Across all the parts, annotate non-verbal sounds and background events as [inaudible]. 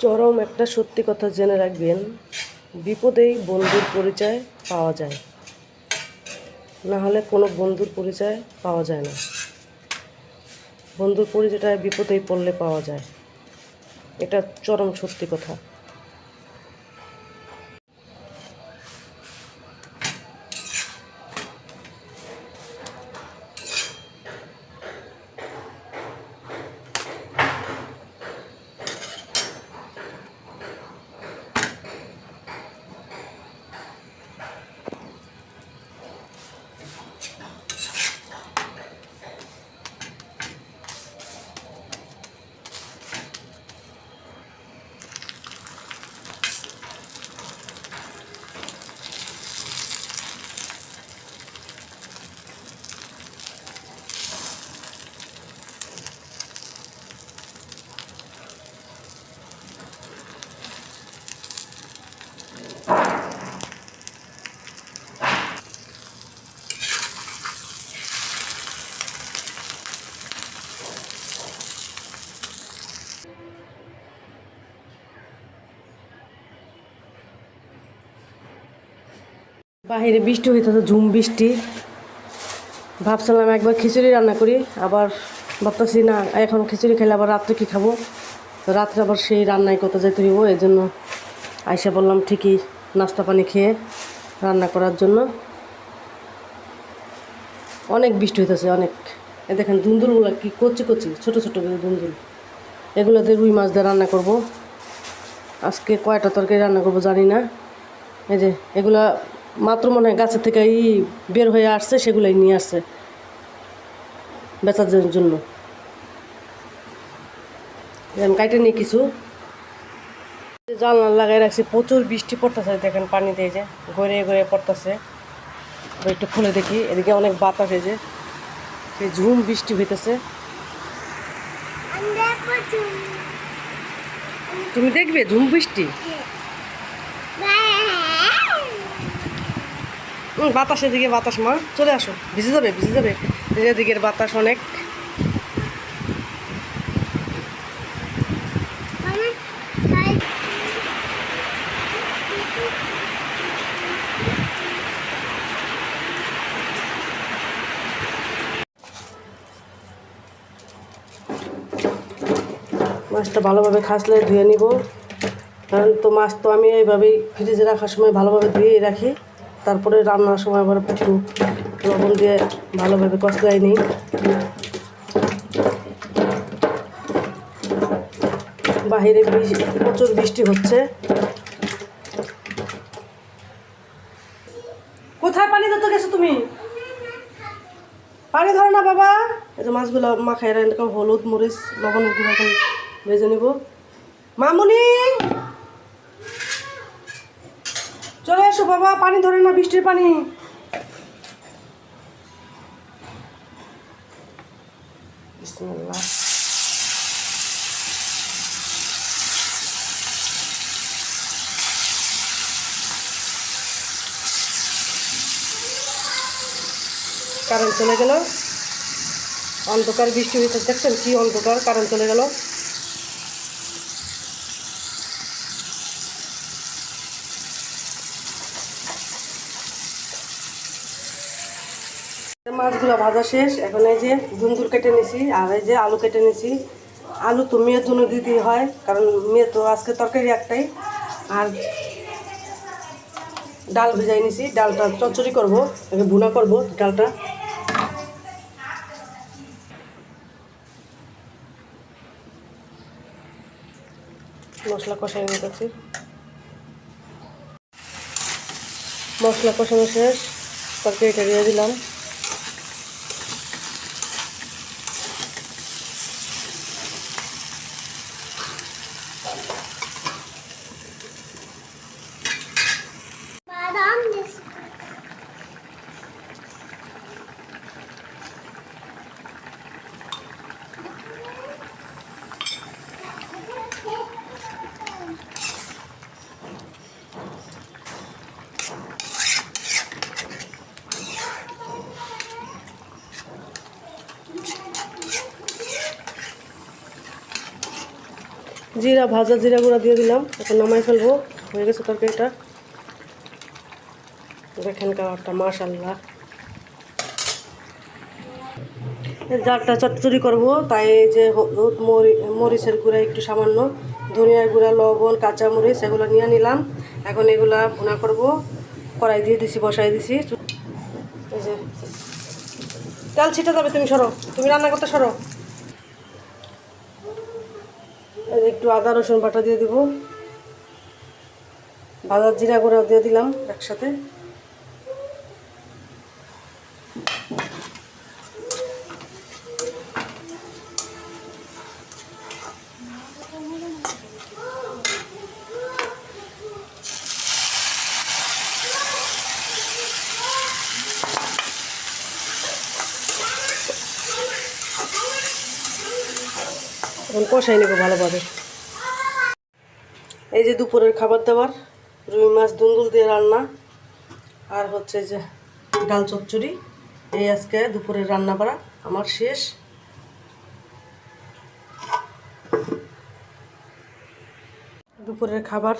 চরম একটা সত্যি কথা জেনে রাখবেন, বিপদেই বন্ধুর পরিচয় পাওয়া যায়। না হলে কোনো বন্ধুর পরিচয় পাওয়া যায় না। বন্ধুর পরিচয়টা বিপদেই পড়লে পাওয়া যায়। এটা চরম সত্যি কথা। বাহিরে বৃষ্টি হইতেছে ঝুম বৃষ্টি। ভাবছিলাম একবার খিচুড়ি রান্না করি, আবার ভাবতেছি না, এখন খিচুড়ি খেলে আবার রাত্রে কী খাব? তো রাত্রে আবার সেই রান্নাই করতে যেতে হইব এই জন্য আইসা বললাম ঠিকই নাস্তা পানি খেয়ে রান্না করার জন্য। অনেক বৃষ্টি হইতেছে, অনেক। এ দেখেন দুন্দুলগুলো কি কচি কচি, ছোটো ছোটো দুন্দুল এগুলোতে রুই মাছ দিয়ে রান্না করব। আজকে কয়টা তরকারি রান্না করব জানি না। এই যে, এগুলা মাত্র মনে হয় গাছের থেকে ই বের হয়ে আসছে সেগুলোই নিয়ে আসছে বেচার জন্য। আমি কাইটে নিই কিছু। জানলা লাগাই রাখছি প্রচুর বৃষ্টি পড়তেছে দেখেন পানি দিয়ে যে গড়ে গড়ে পড়তেছে। একটু খুলে দেখি এদিকে অনেক বাতাস এই যে ঝুম বৃষ্টি হইতেছে। তুমি দেখবে ঝুম বৃষ্টি? বাতাস এদিকে বাতাস মা। চলে আসো। ভিজে যাবে ভিজে যাবে। এদিকের বাতাস অনেক। মাছটা ভালোভাবে খাসলে ধুয়ে নিব। কারণ তো মাছ তো আমি এইভাবেই ফ্রিজে রাখার সময় ভালোভাবে ধুয়ে রাখি। তারপরে রান্নার সময় আবার একটু লবণ দিয়ে ভালোভাবে কষলাই নিই বাহিরে প্রচুর বৃষ্টি হচ্ছে। কোথায় পানি ধরতে গেছো তুমি? পানি ধরো না বাবা। এই যে মাছগুলো মাখাই এরকম হলুদ মরিচ এখন ভেজে নিব। মামুনি! চলে এসো বাবা, পানি ধরে না বৃষ্টির পানি। কারেন্ট চলে গেল। অন্ধকার বৃষ্টি হয়েছে দেখছেন কি অন্ধকার? কারেন্ট চলে গেল। মাছগুলো ভাজা শেষ। এখন এই যে ধুন্দুর কেটে নিছি, আর এই যে আলু কেটে নিছি। আলু তো মেয়ের জন্য দিতে হয়, কারণ মেয়ে তো আজকে তরকারি একটাই। আর ডাল ভেজাই নিছি, ডালটা চচ্চড়ি করব, আগে ভুনা করব ডালটা। মশলা কষাই নিতেছি মশলা কষানো শেষ, তরকারিটা দিয়ে দিলাম। জিরা, ভাজা জিরা গুঁড়া দিয়ে দিলাম। এখন নামাই ফেলব। হয়ে গেছে তরকারিটা। দেখেন কালারটা মাশাল্লাহ এই ডালটা চচ্চড়ি করব, তাই যে হলুদ মরি, মরিচের গুঁড়া একটু সামান্য, ধনিয়ার গুঁড়া, লবণ কাঁচা মরিচ এগুলো নিয়ে নিলাম। এখন এগুলা ভুনা করব। কড়াই দিয়ে দিছি, বসাই দিছি। তেল ছিটা যাবে, তুমি সরো। তুমি রান্না করতে সরো। একটু আদা রসুন বাটা দিয়ে দিব। বাজার জিরা গুঁড়া দিয়ে দিলাম একসাথে। এখন কষাই নেব ভালোভাবে। এই যে দুপুরের খাবার দাবার, রুই মাছ দুন্দুল দিয়ে রান্না, আর হচ্ছে যে ডাল চচ্চড়ি। এই আজকে দুপুরের রান্না করা আমার শেষ। দুপুরের খাবার।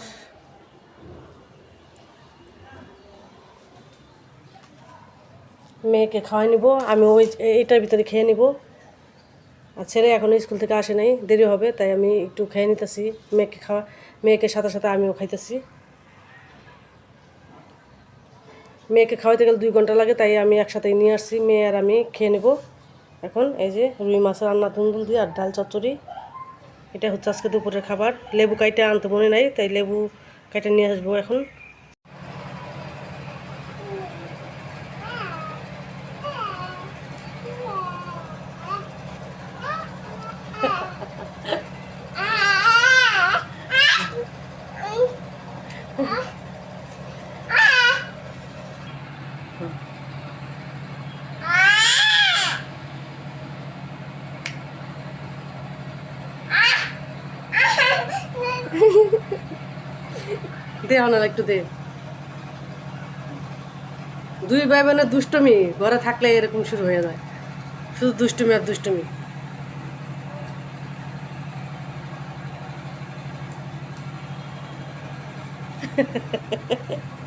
মেয়েকে খাওয়াই নিব, আমি ওই এইটার ভিতরে খেয়ে নিব। আর ছেলে এখনও স্কুল থেকে আসে নাই, দেরি হবে, তাই আমি একটু খেয়ে নিতেছি, মেয়েকে খাওয়া, মেয়েকে সাথে সাথে আমিও খাইতেছি। মেয়েকে খাওয়াইতে গেলে দুই ঘণ্টা লাগে, তাই আমি একসাথে নিয়ে আসছি, মেয়ে আর আমি খেয়ে নেব। এখন এই যে রুই মাছের রান্না, তুন্দুল দিয়ে আর ডাল চচ্চড়ি। এটা হচ্ছে আজকে দুপুরের খাবার। লেবু কাইটে আনতে মনে নাই, তাই লেবু কাইটে নিয়ে আসব এখন। দে অনার একটু দে। দুই ভাই বোনের দুষ্টমি, ঘরে থাকলে এরকম শুরু হয়ে যায়। শুধু দুষ্টমি আর দুষ্টমি। [laughs]